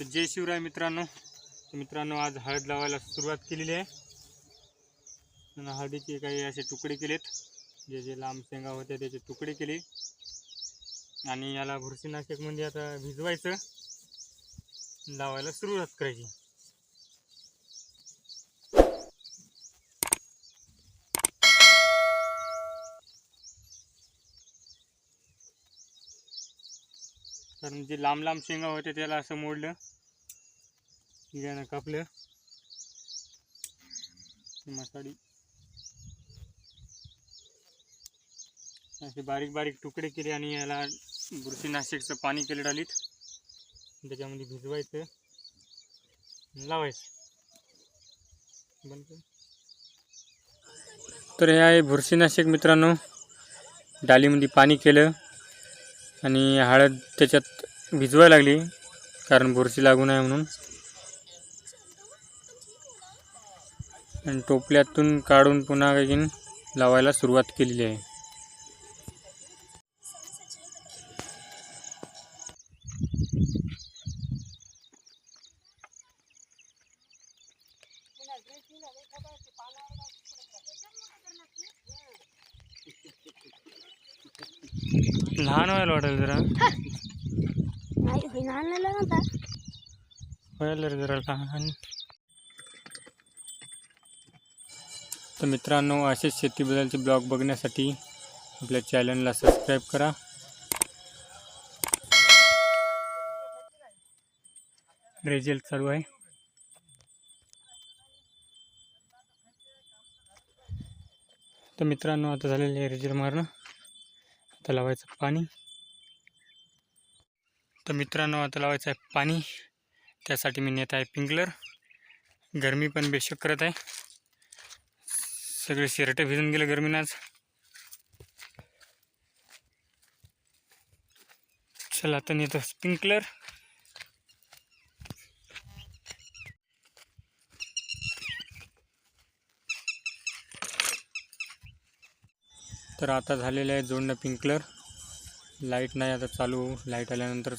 तर जय शिवराय मित्रांनो. मित्रांनो आज हळद लावायला सुरुवात केलेली आहे. आणि हळदीचे काही असे तुकडे केलेत. जे जे लांब शेंगा होत्या त्याचे तुकडे केले. आणि याला बुरशीनाशक म्हणजे आता भिजवायचं. लावायला सुरुवात करायची. कारण जे लांब लांब शेंगा होते त्याला असं मोडलं. यानं कापलं. मसाडी. असे बारीक बारीक तुकडे केले आणि याला बुरशीनाशकचं पाणी केलं डालीत. त्याच्यामध्ये भिजवायचं. लावायचं. बंद तर हे आहे बुरशीनाशक मित्रांनो. डालीमध्ये पाणी केलं. आणि हळद त्याच्यात भिजवायला लागली कारण बुरशी लागू नये म्हणून. आणि टोपल्यातून काढून पुन्हा काही लावायला सुरुवात केलेली आहे. लहान व्हायला वाटेल जरा. लहान नाही लागत आता. व्हायला रे जरा लहान. तर मित्रांनो असेच शेतीबद्दलचे ब्लॉग बघण्यासाठी आपल्या चॅनलला सबस्क्राईब करा. रेजल चालू आहे. तर मित्रांनो आता झालेलं आहे रेजल मारणं. लावायचं पाणी. तर मित्रांनो आता लावायचं आहे पाणी. त्यासाठी मी नेत आहे पिंकलर गरमी पण बेशक करत आहे. सगळे शिरटे भिजून गेले गरमीनं आज. चला आता नेतो स्प्रिंकलर तर आता झालेलं आहे जोडणं पिंकलर लाइट नाही आता चालू. लाइट आल्यानंतर